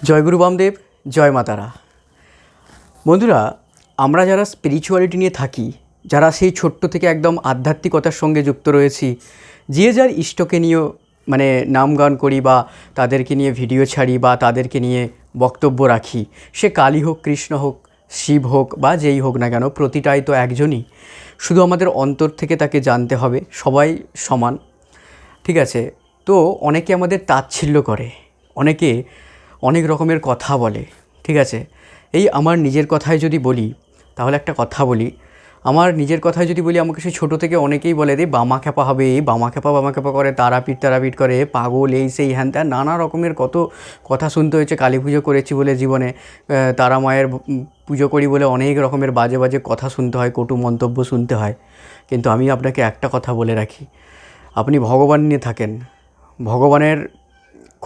জয় গুরু বামদেব, জয় মাতারা বন্ধুরা, আমরা যারা স্পিরিচুয়ালিটি নিয়ে থাকি, যারা সেই ছোট্ট থেকে একদম আধ্যাত্মিকতার সঙ্গে যুক্ত রয়েছি, যে যার ইষ্টকে নিয়েও মানে নাম গান করি বা তাদেরকে নিয়ে ভিডিও ছাড়ি বা তাদেরকে নিয়ে বক্তব্য রাখি, সে কালী হোক, কৃষ্ণ হোক, শিব হোক বা যেই হোক না কেন, প্রতিটাই তো একজনই। শুধু আমাদের অন্তর থেকে তাকে জানতে হবে, সবাই সমান। ঠিক আছে? তো অনেকে আমাদের তাচ্ছিল্য করে, অনেকে অনেক রকমের কথা বলে, ঠিক আছে? এই আমার নিজের কথায় যদি বলি, তাহলে একটা কথা বলি। আমার নিজের কথায় যদি বলি, আমাকে সে ছোটো থেকে অনেকেই বলে রে বামা খ্যাপা হবে, এই বামা খ্যাপা বামা খ্যাপা করে, তারাপীঠ তারাপীঠ করে, পাগল, এই সেই, হ্যান ত্যান, নানা রকমের কত কথা শুনতে হয়েছে, কালী পুজো করেছি বলে জীবনে তারা মায়ের পুজো করি বলে অনেক রকমের বাজে বাজে কথা শুনতে হয়, কটু মন্তব্য শুনতে হয়। কিন্তু আমি আপনাকে একটা কথা বলে রাখি। আপনি ভগবান নিয়ে থাকেন। ভগবানের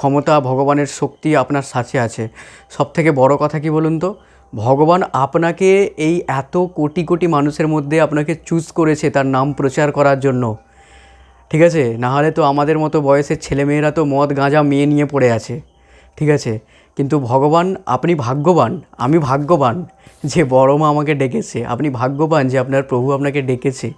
ক্ষমতা ভগবানের শক্তি আপনার সাথে আছে। সব থেকে বড় কথা কি বলুন তো? ভগবান আপনাকে এই এত কোটি কোটি মানুষের মধ্যে আপনাকে চুজ করেছে তার নাম প্রচার করার জন্য। ঠিক আছে? নাহলে তো আমাদের মতো বয়সের ছেলেমেয়েরা তো মদ, গাঁজা, মেয়ে নিয়ে পড়ে আছে। ঠিক আছে? কিন্তু ভগবান, আপনি ভাগ্যবান, আমি ভাগ্যবান যে বড় মা আমাকে ডেকেছে। আপনি ভাগ্যবান যে আপনার প্রভু আপনাকে ডেকেছে।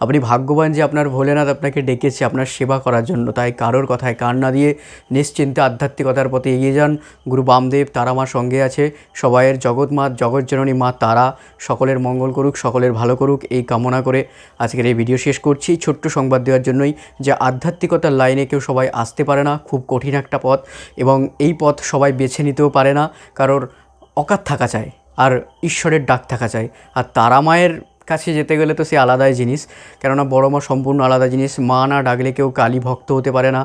আপনি ভাগ্যবান যে আপনার ভোলেনাথ আপনাকে ডেকেছে আপনার সেবা করার জন্য। তাই কারোর কথায় কান না দিয়ে নিশ্চিন্তে আধ্যাত্মিকতার পথে এগিয়ে যান। গুরু বামদেব, তারা মা সঙ্গে আছে। সবাইয়ের জগৎ মা জগৎজননী মা, তারা সকলের মঙ্গল করুক, সকলের ভালো করুক, এই কামনা করে আজকের এই ভিডিও শেষ করছি। ছোট্ট সংবাদ দেওয়ার জন্যই যে আধ্যাত্মিকতার লাইনে কেউ সবাই আসতে পারে না, খুব কঠিন একটা পথ। এবং এই পথ সবাই বেছে নিতেও পারে না, কারোর অকাত থাকা চায় আর ঈশ্বরের ডাক থাকা চায় আর তারা মায়ের কাছে যেতে গেলে তো সে আলাদাই জিনিস, কেননা বড় মা সম্পূর্ণ আলাদা জিনিস। মা না ডাকলে কেউ কালী ভক্ত হতে পারে না,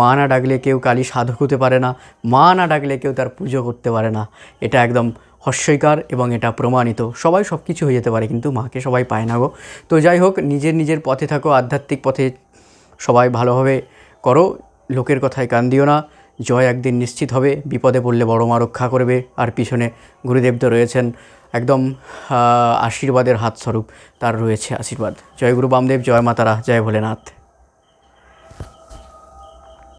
মা না ডাকলে কেউ কালী সাধক হতে পারে না, মা না ডাকলে কেউ তার পুজো করতে পারে না। এটা একদম হস্যইকার এবং এটা প্রমাণিত। সবাই সব কিছু হয়ে যেতে পারে, কিন্তু মাকে সবাই পায় না গো। তো যাই হোক, নিজের নিজের পথে থাকো, আধ্যাত্মিক পথে সবাই ভালোভাবে করো, লোকের কথায় কান দিও না। জয় একদিন নিশ্চিত হবে। বিপদে পড়লে বড় মা রক্ষা করবে। আর পিছনে গুরুদেব তো রয়েছেন। একদম আশীর্বাদের হাতস্বরূপ তার রয়েছে আশীর্বাদ। জয় গুরু বামদেব, জয় মাতারা জয় ভোলেনাথ।